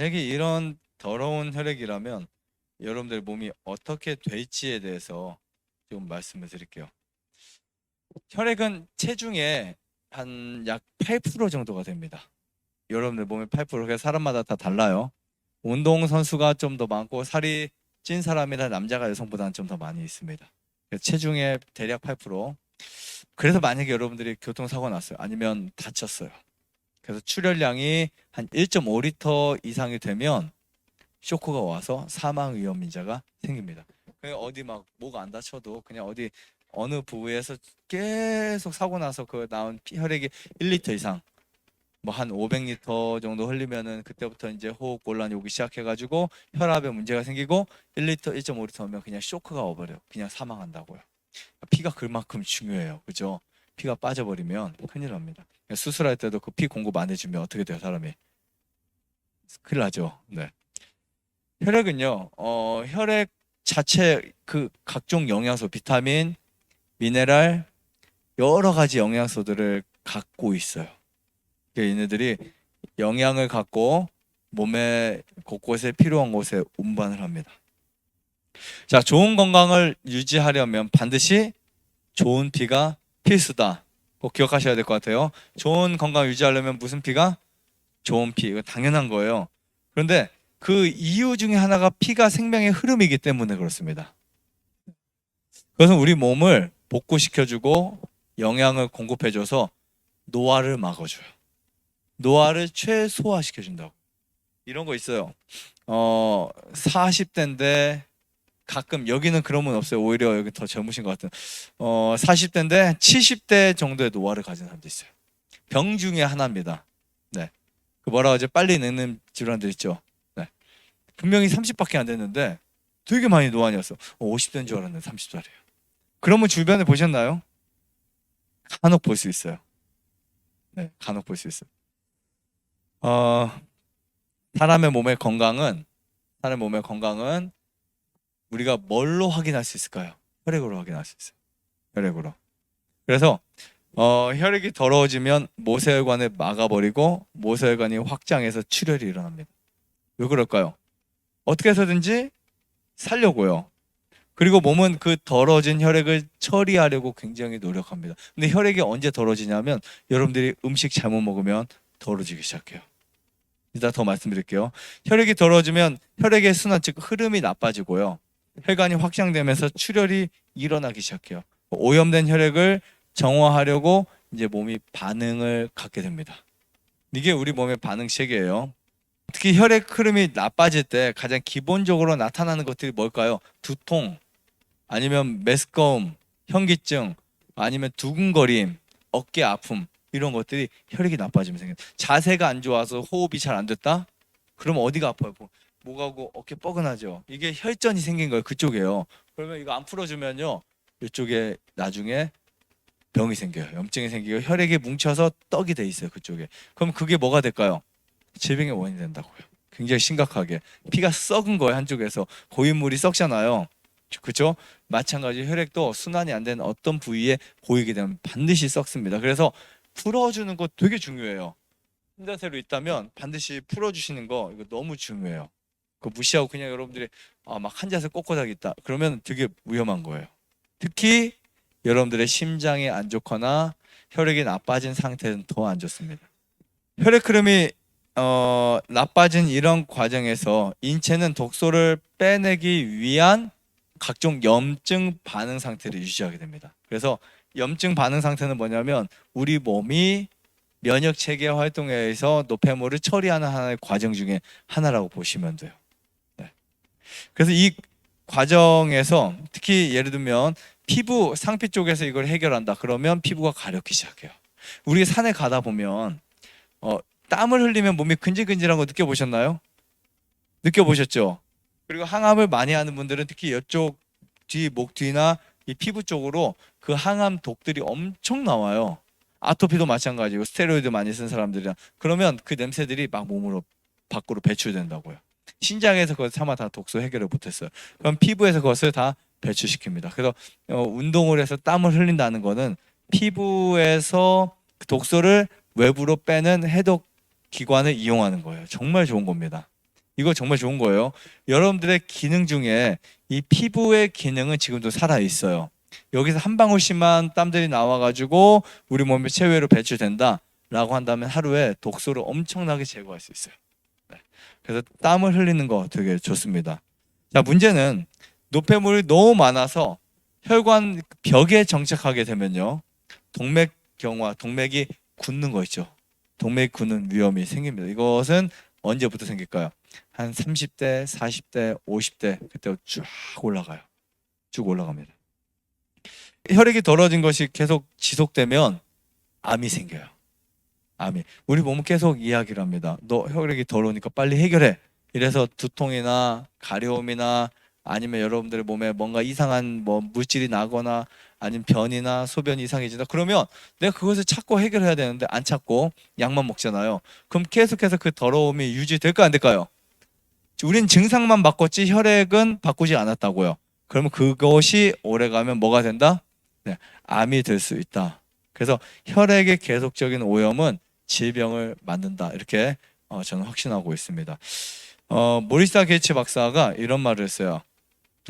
만약에 이런 더러운 혈액이라면 여러분들 몸이 어떻게 될지에 대해서 좀 말씀을 드릴게요. 혈액은 체중의 한 약 8% 정도가 됩니다. 여러분들 몸의 8% 그래서 사람마다 다 달라요. 운동 선수가 좀 더 많고 살이 찐 사람이나 남자가 여성보다는 좀 더 많이 있습니다. 체중의 대략 8%. 그래서 만약에 여러분들이 교통사고 났어요. 아니면 다쳤어요. 그래서 출혈량이 한 1.5리터 이상이 되면 쇼크가 와서 사망 위험 인자가 생깁니다. 그냥 어디 막 목 안 다쳐도 그냥 어디 어느 부위에서 계속 사고 나서 그 나온 피- 혈액이 1리터 이상 뭐 한 500리터 정도 흘리면은 그때부터 이제 호흡 곤란이 오기 시작해가지고 혈압에 문제가 생기고 1리터, 1.5리터면 그냥 쇼크가 와버려요. 그냥 사망한다고요. 피가 그만큼 중요해요. 그죠? 피가 빠져버리면 큰일 납니다. 수술할 때도 그 피 공급 안 해주면 어떻게 돼요, 사람이? 큰일 나죠. 네. 혈액은요, 어, 혈액 자체 그 각종 영양소, 비타민, 미네랄, 여러 가지 영양소들을 갖고 있어요. 그러니까 얘네들이 영양을 갖고 몸의 곳곳에 필요한 곳에 운반을 합니다. 자, 좋은 건강을 유지하려면 반드시 좋은 피가 필수다. 꼭 기억하셔야 될 것 같아요. 좋은 건강 유지하려면 무슨 피가? 좋은 피. 이거 당연한 거예요. 그런데 그 이유 중에 하나가 피가 생명의 흐름이기 때문에 그렇습니다. 그것은 우리 몸을 복구시켜주고 영양을 공급해줘서 노화를 막아줘요. 노화를 최소화시켜준다고. 이런 거 있어요. 어, 40대인데 가끔 여기는 그런 분 없어요. 오히려 여기 더 젊으신 것 같은. 어, 40대인데 70대 정도의 노화를 가진 사람도 있어요. 병 중에 하나입니다. 네. 그 뭐라 하죠? 빨리 늙는 질환들 있죠. 네. 분명히 30밖에 안 됐는데 되게 많이 노안이었어. 어, 50대인 줄 알았는데 30살이에요. 그러면 주변에 보셨나요? 간혹 볼 수 있어요. 네, 간혹 볼 수 있어요. 어, 사람의 몸의 건강은 사람의 몸의 건강은 우리가 뭘로 확인할 수 있을까요? 혈액으로 확인할 수 있어요. 혈액으로. 그래서 어, 혈액이 더러워지면 모세혈관을 막아버리고 모세혈관이 확장해서 출혈이 일어납니다. 왜 그럴까요? 어떻게 해서든지 살려고요. 그리고 몸은 그 더러워진 혈액을 처리하려고 굉장히 노력합니다. 근데 혈액이 언제 더러워지냐면 여러분들이 음식 잘못 먹으면 더러워지기 시작해요. 이따 더 말씀드릴게요. 혈액이 더러워지면 혈액의 순환 즉 흐름이 나빠지고요. 혈관이 확장되면서 출혈이 일어나기 시작해요. 오염된 혈액을 정화하려고 이제 몸이 반응을 갖게 됩니다. 이게 우리 몸의 반응 체계예요. 특히 혈액 흐름이 나빠질 때 가장 기본적으로 나타나는 것들이 뭘까요? 두통, 아니면 메스꺼움, 현기증, 아니면 두근거림, 어깨 아픔 이런 것들이 혈액이 나빠지면 생겨요. 자세가 안 좋아서 호흡이 잘 안 됐다? 그러면 어디가 아파요? 뭐, 목하고 어깨 뻐근하죠. 이게 혈전이 생긴 거예요. 그쪽에요. 그러면 이거 안 풀어주면요, 이쪽에 나중에 병이 생겨요. 염증이 생기고 혈액이 뭉쳐서 떡이 돼 있어요. 그쪽에. 그럼 그게 뭐가 될까요? 질병의 원인이 된다고요. 굉장히 심각하게 피가 썩은 거예요 한쪽에서 고인물이 썩잖아요. 그렇죠? 마찬가지 혈액도 순환이 안 되는 어떤 부위에 고이게 되면 반드시 썩습니다. 그래서 풀어주는 거 되게 중요해요. 흰자세로 있다면 반드시 풀어주시는 거 이거 너무 중요해요. 그 무시하고 그냥 여러분들이 아, 막 한자세 꼿꼿하게 있다. 그러면 되게 위험한 거예요. 특히 여러분들의 심장이 안 좋거나 혈액이 나빠진 상태는 더 안 좋습니다. 혈액 흐름이 어, 나빠진 이런 과정에서 인체는 독소를 빼내기 위한 각종 염증 반응 상태를 유지하게 됩니다. 그래서 염증 반응 상태는 뭐냐면 우리 몸이 면역 체계 활동에 의해서 노폐물을 처리하는 하나의 과정 중에 하나라고 보시면 돼요. 네. 그래서 이 과정에서 특히 예를 들면 피부 상피 쪽에서 이걸 해결한다 그러면 피부가 가렵기 시작해요. 우리 산에 가다 보면 어, 땀을 흘리면 몸이 근질근질한 거 느껴보셨나요? 느껴보셨죠? 그리고 항암을 많이 하는 분들은 특히 이쪽 뒤, 목 뒤나 이 피부 쪽으로 그 항암 독들이 엄청 나와요. 아토피도 마찬가지고 스테로이드 많이 쓴 사람들이랑 그러면 그 냄새들이 막 몸으로 밖으로 배출된다고요. 신장에서 그걸 참아 다 독소 해결을 못했어요. 그럼 피부에서 그것을 다 배출시킵니다. 그래서 어, 운동을 해서 땀을 흘린다는 거는 피부에서 그 독소를 외부로 빼는 해독 기관을 이용하는 거예요. 정말 좋은 겁니다. 이거 정말 좋은 거예요. 여러분들의 기능 중에 이 피부의 기능은 지금도 살아 있어요. 여기서 한 방울씩만 땀들이 나와가지고 우리 몸에 체외로 배출된다라고 한다면 하루에 독소를 엄청나게 제거할 수 있어요. 네. 그래서 땀을 흘리는 거 되게 좋습니다. 자 문제는 노폐물이 너무 많아서 혈관 벽에 정착하게 되면요 동맥 경화 동맥이 굳는 거 있죠. 동맥이 굳는 위험이 생깁니다. 이것은 언제부터 생길까요? 한 30대, 40대, 50대 그때 쭉 올라가요. 쭉 올라갑니다. 혈액이 더러진 것이 계속 지속되면 암이 생겨요. 암이. 우리 몸은 계속 이야기를 합니다. 너 혈액이 더러우니까 빨리 해결해. 이래서 두통이나 가려움이나 아니면 여러분들의 몸에 뭔가 이상한 뭐 물질이 나거나 아니면 변이나 소변이 이상해진다. 그러면 내가 그것을 찾고 해결해야 되는데 안 찾고 약만 먹잖아요. 그럼 계속해서 그 더러움이 유지될까 안 될까요? 우린 증상만 바꿨지 혈액은 바꾸지 않았다고요. 그러면 그것이 오래가면 뭐가 된다? 네, 암이 될 수 있다. 그래서 혈액의 계속적인 오염은 질병을 만든다. 이렇게 어, 저는 확신하고 있습니다. 어, 모리사 게이츠 박사가 이런 말을 했어요.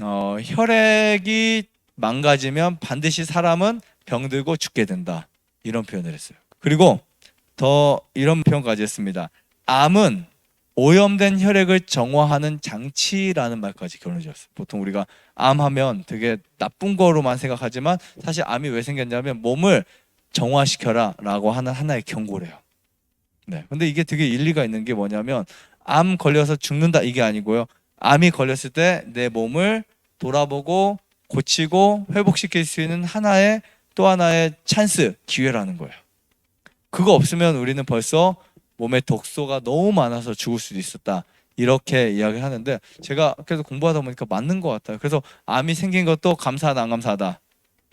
어, 혈액이 망가지면 반드시 사람은 병들고 죽게 된다. 이런 표현을 했어요. 그리고 더 이런 표현까지 했습니다. 암은 오염된 혈액을 정화하는 장치라는 말까지 결론을 지었어요. 보통 우리가 암하면 되게 나쁜 거로만 생각하지만 사실 암이 왜 생겼냐면 몸을 정화시켜라 라고 하는 하나의 경고래요. 네. 근데 이게 되게 일리가 있는 게 뭐냐면 암 걸려서 죽는다 이게 아니고요. 암이 걸렸을 때 내 몸을 돌아보고 고치고 회복시킬 수 있는 하나의 또 하나의 찬스, 기회라는 거예요. 그거 없으면 우리는 벌써 몸에 독소가 너무 많아서 죽을 수도 있었다. 이렇게 이야기를 하는데 제가 계속 공부하다 보니까 맞는 것 같아요. 그래서 암이 생긴 것도 감사하다, 안 감사하다.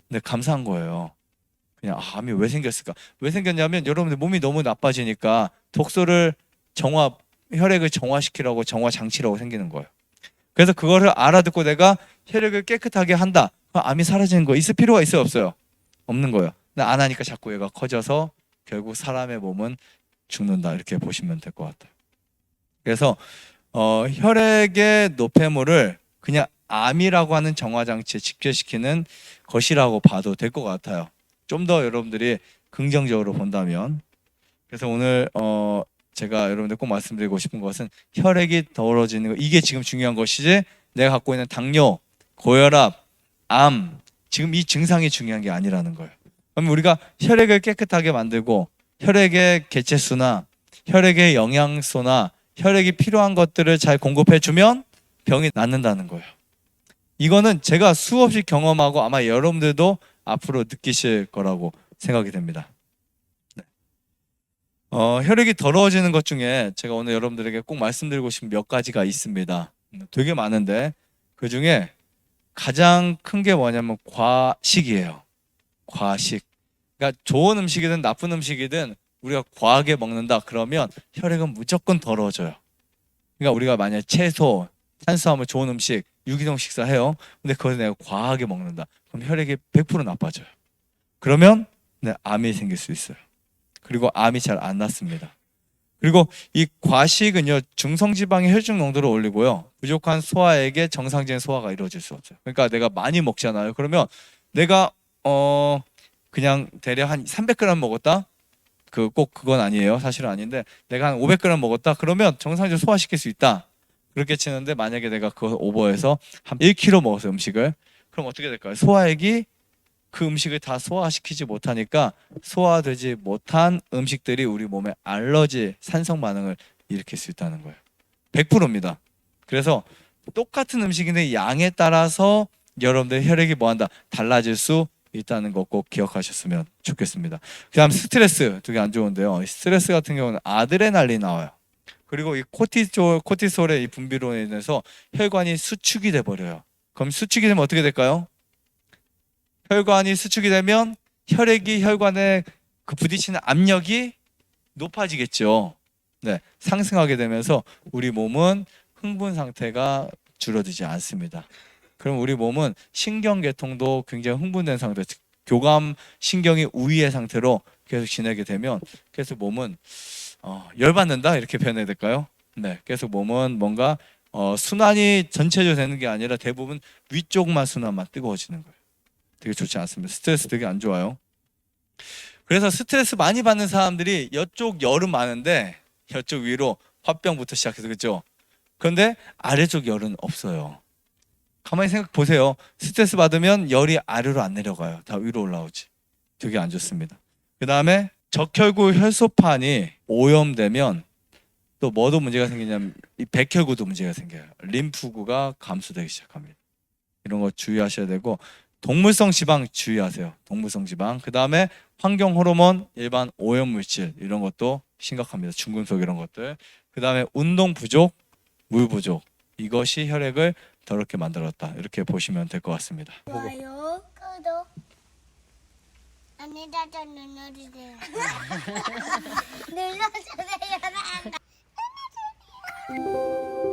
근데 감사한 거예요. 그냥 아, 암이 왜 생겼을까? 왜 생겼냐면 여러분들 몸이 너무 나빠지니까 독소를 정화, 혈액을 정화시키라고 정화 장치라고 생기는 거예요. 그래서 그거를 알아듣고 내가 혈액을 깨끗하게 한다. 암이 사라지는 거 있을 필요가 있어요, 없어요? 없는 거예요. 안 하니까 자꾸 얘가 커져서 결국 사람의 몸은 죽는다 이렇게 보시면 될 것 같아요. 그래서 어, 혈액의 노폐물을 그냥 암이라고 하는 정화 장치에 직결시키는 것이라고 봐도 될 것 같아요. 좀 더 여러분들이 긍정적으로 본다면 그래서 오늘 어, 제가 여러분들 꼭 말씀드리고 싶은 것은 혈액이 더러워지는 거 이게 지금 중요한 것이지 내가 갖고 있는 당뇨, 고혈압, 암 지금 이 증상이 중요한 게 아니라는 거예요. 그럼 우리가 혈액을 깨끗하게 만들고 혈액의 개체수나 혈액의 영양소나 혈액이 필요한 것들을 잘 공급해 주면 병이 낫는다는 거예요. 이거는 제가 수없이 경험하고 아마 여러분들도 앞으로 느끼실 거라고 생각이 됩니다. 네. 어, 혈액이 더러워지는 것 중에 제가 오늘 여러분들에게 꼭 말씀드리고 싶은 몇 가지가 있습니다. 되게 많은데 그 중에 가장 큰 게 뭐냐면 과식이에요. 과식. 그러니까 좋은 음식이든 나쁜 음식이든 우리가 과하게 먹는다 그러면 혈액은 무조건 더러워져요. 그러니까 우리가 만약 채소, 탄수화물 좋은 음식, 유기농 식사해요. 근데 그걸 내가 과하게 먹는다. 그럼 혈액이 100% 나빠져요. 그러면 네, 암이 생길 수 있어요. 그리고 암이 잘안 낫습니다. 그리고 이 과식은요 중성지방의 혈중 농도를 올리고요 부족한 소화에게 정상적인 소화가 이루어질 수 없어요. 그러니까 내가 많이 먹잖아요. 그러면 내가 어 그냥 대략 한 300g 먹었다. 그 꼭 그건 아니에요. 사실은 아닌데 내가 한 500g 먹었다. 그러면 정상적으로 소화시킬 수 있다. 그렇게 치는데 만약에 내가 그거 오버해서 한 1kg 먹었어요 음식을. 그럼 어떻게 될까요? 소화액이 그 음식을 다 소화시키지 못하니까 소화되지 못한 음식들이 우리 몸에 알러지, 산성 반응을 일으킬 수 있다는 거예요. 100%입니다. 그래서 똑같은 음식인데 양에 따라서 여러분들 혈액이 뭐한다 달라질 수 있다는 거 꼭 기억하셨으면 좋겠습니다. 그다음 스트레스 되게 안 좋은데요. 스트레스 같은 경우는 아드레날린 나와요. 그리고 이 코티솔 코티솔의 이 분비로 인해서 혈관이 수축이 돼 버려요. 그럼 수축이 되면 어떻게 될까요? 혈관이 수축이 되면 혈액이 혈관에 그 부딪히는 압력이 높아지겠죠. 네, 상승하게 되면서 우리 몸은 흥분 상태가 줄어들지 않습니다. 그럼 우리 몸은 신경계통도 굉장히 흥분된 상태, 교감 신경이 우위의 상태로 계속 지내게 되면 그래서 몸은 어, 열받는다 이렇게 표현해야 될까요? 네, 계속 몸은 뭔가 어, 순환이 전체적으로 되는 게 아니라 대부분 위쪽만 순환만 뜨거워지는 거예요. 되게 좋지 않습니다. 스트레스 되게 안 좋아요. 그래서 스트레스 많이 받는 사람들이 이쪽 열은 많은데 이쪽 위로 화병부터 시작해서 그죠? 그런데 아래쪽 열은 없어요. 가만히 생각 보세요. 스트레스 받으면 열이 아래로 안 내려가요. 다 위로 올라오지. 되게 안 좋습니다. 그 다음에 적혈구 혈소판이 오염되면 또 뭐도 문제가 생기냐면 이 백혈구도 문제가 생겨요. 림프구가 감소되기 시작합니다. 이런 거 주의하셔야 되고 동물성 지방 주의하세요. 동물성 지방. 그 다음에 환경 호르몬, 일반 오염 물질 이런 것도 심각합니다. 중금속 이런 것들. 그 다음에 운동 부족, 물 부족 이것이 혈액을 더럽게 만들었다. 이렇게 보시면 될 것 같습니다. 좋아요, 구독. 안에다가 눌러주세요. 눌러주세요. 눌러주세요.